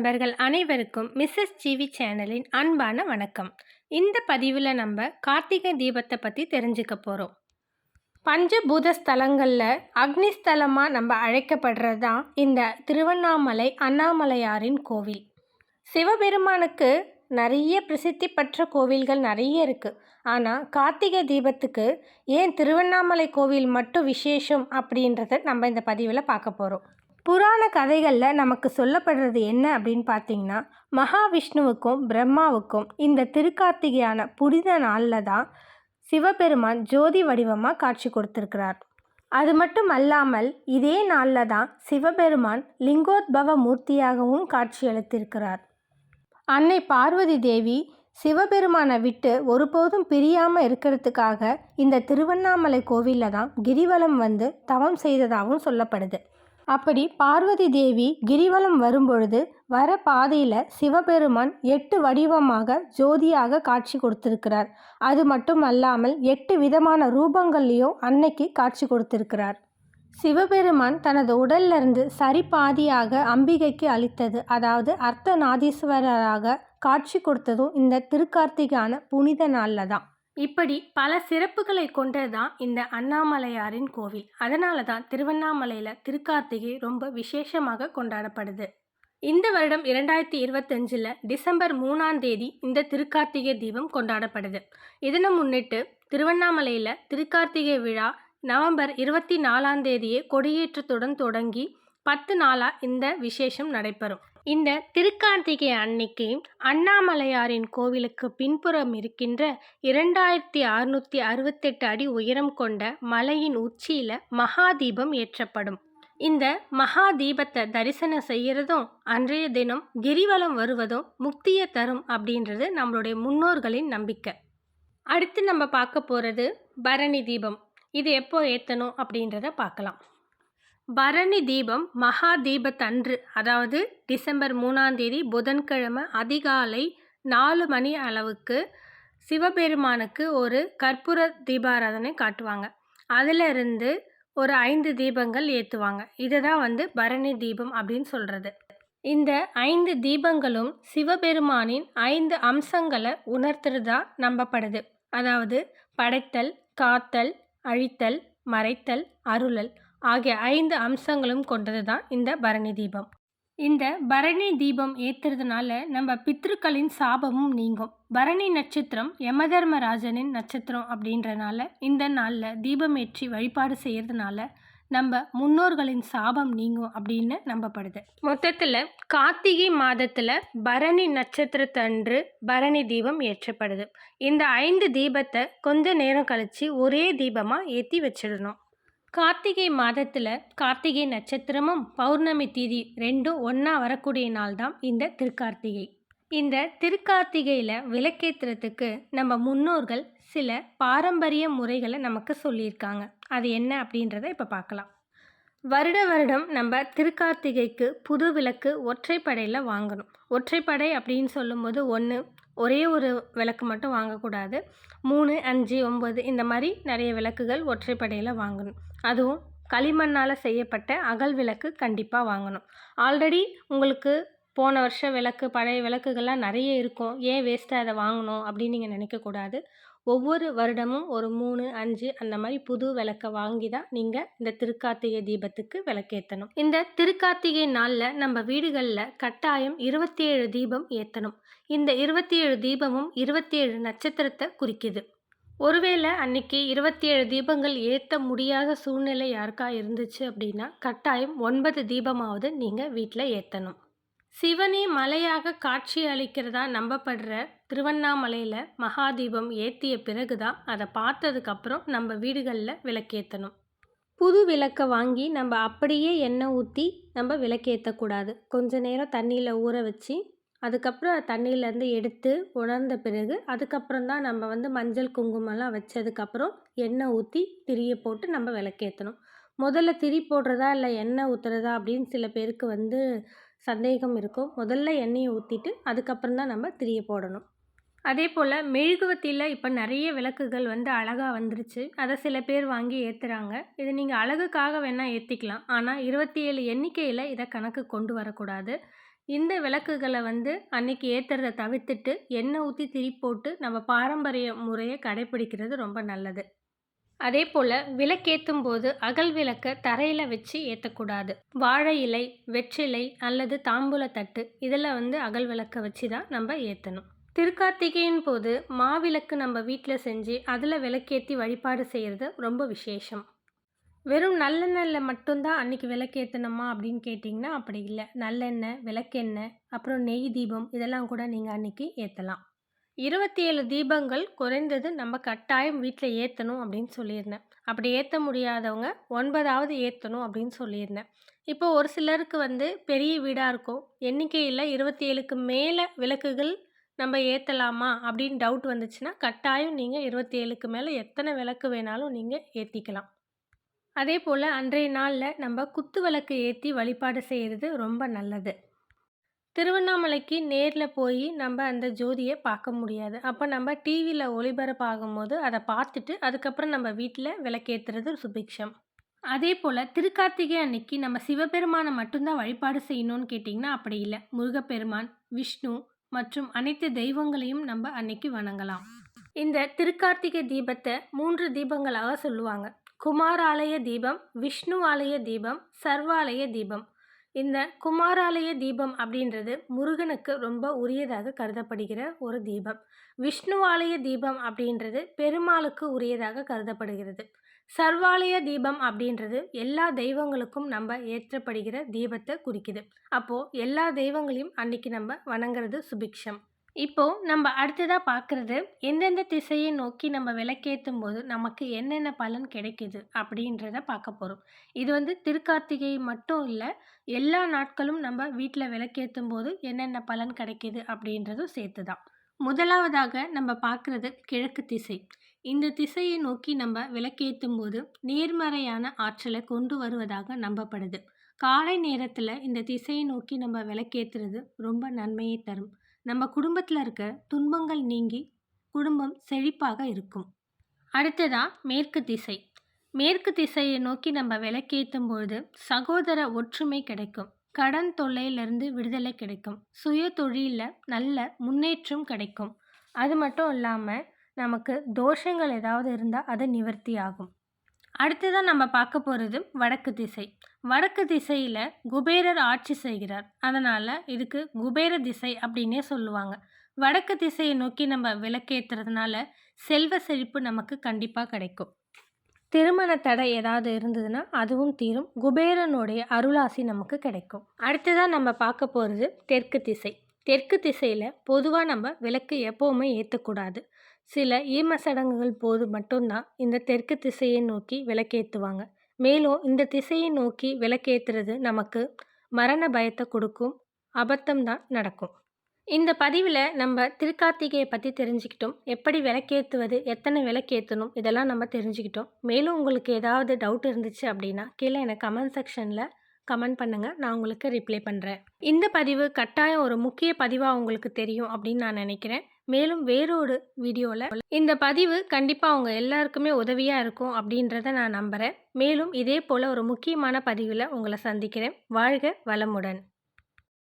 நண்பர்கள் அனைவருக்கும் Mrs GV சேனலின் அன்பான வணக்கம். இந்த பதிவில் நம்ம கார்த்திகை தீபத்தை பற்றி தெரிஞ்சுக்க போகிறோம் பஞ்சபூத ஸ்தலங்களில் அக்னி ஸ்தலமாக நம்ம அழைக்கப்படுறது தான் இந்த திருவண்ணாமலை அண்ணாமலையாரின் கோவில். சிவபெருமானுக்கு நிறைய பிரசித்தி பெற்ற கோவில்கள் நிறைய இருக்குது ஆனால் கார்த்திகை தீபத்துக்கு ஏன் திருவண்ணாமலை கோவில் மட்டும் விசேஷம் அப்படின்றத நம்ம இந்த பதிவில் பார்க்க போகிறோம் புராண கதைகளில் நமக்கு சொல்லப்படுறது என்ன அப்படின்னு பார்த்தீங்கன்னா மகாவிஷ்ணுவுக்கும் பிரம்மாவுக்கும் இந்த திருக்கார்த்திகையான புனித நாளில் தான் சிவபெருமான் ஜோதி வடிவமாக காட்சி கொடுத்துருக்கிறார். அது மட்டும் அல்லாமல் இதே நாளில் தான் சிவபெருமான் லிங்கோத்பவ மூர்த்தியாகவும் காட்சியளித்திருக்கிறார் அன்னை பார்வதி தேவி சிவபெருமானை விட்டு ஒருபோதும் பிரியாமல் இருக்கிறதுக்காக இந்த திருவண்ணாமலை கோவிலில் தான் கிரிவலம் வந்து தவம் செய்ததாகவும் சொல்லப்படுது. அப்படி பார்வதி தேவி கிரிவலம் வரும்பொழுது வர பாதையில் சிவபெருமான் எட்டு வடிவமாக ஜோதியாக காட்சி கொடுத்திருக்கிறார். அது மட்டும் அல்லாமல் எட்டு விதமான ரூபங்கள்லேயும் அன்னைக்கு காட்சி கொடுத்திருக்கிறார். சிவபெருமான் தனது உடல்லிருந்து சரி சரிபாதியாக அம்பிகைக்கு அளித்தது அதாவது அர்த்தநாதீஸ்வரராக காட்சி கொடுத்ததும் இந்த திருக்கார்த்திகான புனித நாளில் தான். இப்படி பல சிறப்புகளை கொண்டது தான் இந்த அண்ணாமலையாரின் கோவில். அதனால தான் திருவண்ணாமலையில் திருக்கார்த்திகை ரொம்ப விசேஷமாக கொண்டாடப்படுது. இந்த வருடம் இரண்டாயிரத்தி இருபத்தஞ்சில் டிசம்பர் மூணாம் தேதி இந்த திருக்கார்த்திகை தீபம் கொண்டாடப்படுது. இதனை முன்னிட்டு திருவண்ணாமலையில் திருக்கார்த்திகை விழா நவம்பர் இருபத்தி நாலாம் தேதியே கொடியேற்றத்துடன் தொடங்கி பத்து நாளாக இந்த விசேஷம் நடைபெறும். இந்த திருக்கார்த்திகை அன்னைக்கு அண்ணாமலையாரின் கோவிலுக்கு பின்புறம் இருக்கின்ற இரண்டாயிரத்தி அறுநூற்றி அறுபத்தெட்டு அடி உயரம் கொண்ட மலையின் உச்சியில் மகாதீபம் ஏற்றப்படும். இந்த மகா தீபத்தை தரிசனம் செய்கிறதும் அன்றைய தினம் கிரிவலம் வருவதும் முக்தியை தரும் அப்படின்றது நம்மளுடைய முன்னோர்களின் நம்பிக்கை. அடுத்து நம்ம பார்க்க போகிறது பரணி தீபம். இது எப்போ ஏற்றணும் அப்படின்றத பார்க்கலாம். பரணி தீபம் மகா தீபத்தன்று அதாவது டிசம்பர் மூணாம் தேதி புதன்கிழமை அதிகாலை நாலு மணி அளவுக்கு சிவபெருமானுக்கு ஒரு கற்பூர தீபாராதனை காட்டுவாங்க. அதிலிருந்து ஒரு ஐந்து தீபங்கள் ஏற்றுவாங்க இதை தான் வந்து பரணி தீபம் அப்படின்னு சொல்கிறது இந்த ஐந்து தீபங்களும் சிவபெருமானின் ஐந்து அம்சங்களை உணர்த்துறதா நம்பப்படுது. அதாவது படைத்தல் காத்தல் அழித்தல் மறைத்தல் அருளல் ஆகிய ஐந்து அம்சங்களும் கொண்டது தான் இந்த பரணி தீபம். இந்த பரணி தீபம் ஏற்றுறதுனால நம்ம பித்ருக்களின் சாபமும் நீங்கும். பரணி நட்சத்திரம் யமதர்மராஜனின் நட்சத்திரம் அப்படின்றனால இந்த நாளில் தீபம் ஏற்றி வழிபாடு செய்கிறதுனால நம்ம முன்னோர்களின் சாபம் நீங்கும் அப்படின்னு நம்பப்படுது. மொத்தத்தில் கார்த்திகை மாதத்தில் பரணி நட்சத்திரத்தன்று பரணி தீபம் ஏற்றப்படுது. இந்த ஐந்து தீபத்தை கொஞ்ச நேரம் கழித்து ஒரே தீபமாக ஏற்றி வச்சிடணும். கார்த்திகை மாதத்தில் கார்த்திகை நட்சத்திரமும் பௌர்ணமி தீதி ரெண்டும் ஒன்றா வரக்கூடிய நாள் தான் இந்த திருக்கார்த்திகை. இந்த திருக்கார்த்திகையில் விளக்கேற்றுறதுக்கு நம்ம முன்னோர்கள் சில பாரம்பரிய முறைகளை நமக்கு சொல்லியிருக்காங்க. அது என்ன அப்படின்றத இப்போ பார்க்கலாம். வருட வருடம் நம்ம திருக்கார்த்திகைக்கு புது விளக்கு ஒற்றைப்படையில் வாங்கணும். ஒற்றைப்படை அப்படின்னு சொல்லும்போது ஒன்று ஒரே ஒரு விளக்கு மட்டும் வாங்கக்கூடாது. மூணு அஞ்சு ஒம்பது இந்த மாதிரி நிறைய விளக்குகள் ஒற்றைப்படையில் வாங்கணும். அதுவும் களிமண்ணால் செய்யப்பட்ட அகல் விளக்கு கண்டிப்பாக வாங்கணும். ஆல்ரெடி உங்களுக்கு போன வருஷம் விளக்கு பழைய விளக்குகள்லாம் நிறைய இருக்கும். ஏன் வேஸ்ட்டாக அதை வாங்கணும் அப்படின்னு நீங்கள் நினைக்கக்கூடாது. ஒவ்வொரு வருடமும் ஒரு மூணு அஞ்சு அந்த மாதிரி புது விளக்கை வாங்கி தான் நீங்கள் இந்த திருக்கார்த்திகை தீபத்துக்கு விளக்கேற்றணும் இந்த திருக்கார்த்திகை நாளில் நம்ம வீடுகளில் கட்டாயம் இருபத்தி ஏழு தீபம் ஏற்றணும் இந்த இருபத்தி ஏழு தீபமும் இருபத்தி ஏழு நட்சத்திரத்தை குறிக்குது. ஒருவேளை அன்னைக்கு இருபத்தி ஏழு தீபங்கள் ஏற்ற முடியாத சூழ்நிலை யாருக்கா இருந்துச்சு அப்படின்னா கட்டாயம் ஒன்பது தீபமாவது நீங்கள் வீட்டில் ஏற்றணும் சிவனே மலையாக காட்சி அளிக்கிறதா நம்பப்படுற திருவண்ணாமலையில் மகாதீபம் ஏற்றிய பிறகு தான் அதை பார்த்ததுக்கப்புறம் நம்ம வீடுகளில் விளக்கேற்றணும் புது விளக்கை வாங்கி நம்ம அப்படியே எண்ணெய் ஊற்றி நம்ம விளக்கேற்றக்கூடாது கொஞ்ச நேரம் தண்ணியில் ஊற வச்சு அதுக்கப்புறம் தண்ணியிலேருந்து எடுத்து உணர்ந்த பிறகு அதுக்கப்புறம் தான் நம்ம வந்து மஞ்சள் குங்குமம்லாம் வச்சதுக்கப்புறம் எண்ணெய் ஊற்றி திரியை போட்டு நம்ம விளக்கேற்றணும் முதல்ல திரி போடுறதா இல்லை எண்ணெய் ஊற்றுறதா அப்படின்னு சில பேருக்கு வந்து சந்தேகம் இருக்கும். முதல்ல எண்ணெயை ஊற்றிட்டு அதுக்கப்புறம் தான் நம்ம திரியை போடணும். அதே போல் மெழுகுவத்தியில் இப்போ நிறைய விளக்குகள் வந்து அழகாக வந்துருச்சு. அதை சில பேர் வாங்கி ஏற்றுறாங்க இது நீங்கள் அழகுக்காக வேணால் ஏற்றிக்கலாம் ஆனால் இருபத்தி ஏழு எண்ணிக்கையில் இதை கணக்கு கொண்டு வரக்கூடாது. இந்த விளக்குகளை வந்து அன்னைக்கு ஏற்றுறத தவிர்த்துட்டு எண்ணெய் ஊற்றி திரி போட்டு நம்ம பாரம்பரிய முறையை கடைப்பிடிக்கிறது ரொம்ப நல்லது. அதே போல் விளக்கேற்றும் போது அகல் விளக்கை தரையில் வச்சு ஏற்றக்கூடாது வாழை இலை வெற்றிலை அல்லது தாம்பூலத்தட்டு இதில் வந்து அகல் விளக்கை வச்சு தான் நம்ம ஏற்றணும் திருக்கார்த்திகையின் போது மாவிளக்கு நம்ம வீட்டில் செஞ்சு அதில் விளக்கேற்றி வழிபாடு செய்கிறது ரொம்ப விசேஷம். வெறும் நல்லெண்ணெயில் மட்டும்தான் அன்றைக்கி விளக்கேற்றணுமா அப்படின்னு கேட்டிங்கன்னா அப்படி இல்லை. நல்லெண்ணெய் விளக்கெண்ணெய் அப்புறம் நெய் தீபம் இதெல்லாம் கூட நீங்கள் அன்றைக்கி ஏற்றலாம் இருபத்தி ஏழு தீபங்கள் குறைந்தது நம்ம கட்டாயம் வீட்டில் ஏற்றணும் அப்படின்னு சொல்லியிருந்தேன். அப்படி ஏற்ற முடியாதவங்க ஒன்பதாவது ஏற்றணும் அப்படின்னு சொல்லியிருந்தேன். இப்போ ஒரு சிலருக்கு வந்து பெரிய வீடாக இருக்கும். எண்ணிக்கையில் இருபத்தி ஏழுக்கு மேலே விளக்குகள் நம்ம ஏற்றலாமா அப்படின்னு டவுட் வந்துச்சுன்னா கட்டாயம் நீங்கள் இருபத்தி ஏழுக்கு மேலே எத்தனை விளக்கு வேணாலும் நீங்கள் ஏற்றிக்கலாம் அதே போல் அன்றைய நாளில் நம்ம குத்து விளக்கு ஏற்றி வழிபாடு செய்கிறது ரொம்ப நல்லது. திருவண்ணாமலைக்கு நேரில் போய் நம்ம அந்த ஜோதியை பார்க்க முடியாது. அப்போ நம்ம டிவியில் ஒளிபரப்பாகும்போது அதை பார்த்துட்டு அதுக்கப்புறம் நம்ம வீட்டில் விளக்கேற்றுறது சுபிக்ஷம். அதே போல் திருக்கார்த்திகை அன்னைக்கு நம்ம சிவபெருமானை மட்டும்தான் வழிபாடு செய்யணும்னு கேட்டிங்கன்னா அப்படி இல்லை. முருகப்பெருமான் விஷ்ணு மற்றும் அனைத்து தெய்வங்களையும் நம்ம அன்னைக்கு வணங்கலாம். இந்த திருக்கார்த்திகை தீபத்தை மூன்று தீபங்களாக சொல்லுவாங்க. குமாராலய தீபம் விஷ்ணு ஆலய தீபம் சர்வாலய தீபம். இந்த குமாராலய தீபம் அப்படின்றது முருகனுக்கு ரொம்ப உரியதாக கருதப்படுகிற ஒரு தீபம். விஷ்ணு ஆலய தீபம் அப்படின்றது பெருமாளுக்கு உரியதாக கருதப்படுகிறது. சர்வாலய தீபம் அப்படின்றது எல்லா தெய்வங்களுக்கும் நம்ம ஏற்றப்படுகிற தீபத்தை குறிக்குது. அப்போது எல்லா தெய்வங்களையும் அன்னைக்கு நம்ம வணங்குறது சுபிக்ஷம். இப்போது நம்ம அடுத்ததாக பார்க்குறது எந்தெந்த திசையை நோக்கி நம்ம விளக்கேற்றும் போது நமக்கு என்னென்ன பலன் கிடைக்குது அப்படின்றத பார்க்க போகிறோம் இது வந்து திருக்கார்த்திகை மட்டும் இல்லை எல்லா நாட்களும் நம்ம வீட்டில் விளக்கேற்றும் போது என்னென்ன பலன் கிடைக்கிது அப்படின்றதும் சேர்த்து தான் முதலாவதாக நம்ம பார்க்குறது கிழக்கு திசை. இந்த திசையை நோக்கி நம்ம விளக்கேற்றும் போது நேர்மறையான ஆற்றலை கொண்டு வருவதாக நம்பப்படுது. காலை நேரத்தில் இந்த திசையை நோக்கி நம்ம விளக்கேற்றுறது ரொம்ப நன்மையை தரும். நம்ம குடும்பத்தில் இருக்க துன்பங்கள் நீங்கி குடும்பம் செழிப்பாக இருக்கும். அடுத்ததாக மேற்கு திசை. மேற்கு திசையை நோக்கி நம்ம விளக்கேற்றும் பொழுது சகோதர ஒற்றுமை கிடைக்கும். கடன் தொல்லையிலிருந்து விடுதலை கிடைக்கும். சுய தொழிலில் நல்ல முன்னேற்றம் கிடைக்கும். அது மட்டும் இல்லாமல் நமக்கு தோஷங்கள் ஏதாவது இருந்தால் அது நிவர்த்தி ஆகும். அடுத்ததான் நம்ம பார்க்க போகிறது வடக்கு திசை. வடக்கு திசையில் குபேரர் ஆட்சி செய்கிறார். அதனால் இதுக்கு குபேர திசை அப்படின்னே சொல்லுவாங்க. வடக்கு திசையை நோக்கி நம்ம விளக்கேற்றுறதுனால செல்வ செழிப்பு நமக்கு கண்டிப்பாக கிடைக்கும். திருமண தடை ஏதாவது இருந்ததுன்னா அதுவும் தீரும். குபேரனுடைய அருளாசி நமக்கு கிடைக்கும். அடுத்ததாக நம்ம பார்க்க போகிறது தெற்கு திசை. தெற்கு திசையில் பொதுவாக நம்ம விளக்கு எப்போவுமே ஏற்றக்கூடாது சில ஈம சடங்குகள் போது மட்டும்தான் இந்த தெற்கு திசையை நோக்கி விளக்கேற்றுவாங்க மேலும் இந்த திசையை நோக்கி விளக்கேற்றுறது நமக்கு மரண பயத்தை கொடுக்கும் அபத்தம் தான் நடக்கும். இந்த பதிவில் நம்ம திருக்கார்த்திகையை பற்றி தெரிஞ்சுக்கிட்டோம். எப்படி விளக்கேற்றுவது எத்தனை விளக்கேற்றணும் இதெல்லாம் நம்ம தெரிஞ்சுக்கிட்டோம். மேலும் உங்களுக்கு ஏதாவது டவுட் இருந்துச்சு அப்படின்னா கீழே எனக்கு கமெண்ட் செக்ஷனில் கமெண்ட் பண்ணுங்கள் நான் உங்களுக்கு ரிப்ளை பண்ணுறேன் இந்த பதிவு கட்டாயம் ஒரு முக்கிய பதிவாக உங்களுக்கு தெரியும் அப்படின்னு நான் நினைக்கிறேன். மேலும் வேறொரு வீடியோவில் இந்த பதிவு கண்டிப்பாக அவங்க எல்லாருக்குமே உதவியாக இருக்கும் அப்படின்றத நான் நம்புகிறேன் மேலும் இதே போல் ஒரு முக்கியமான பதிவில் உங்களை சந்திக்கிறேன். வாழ்க வளமுடன்.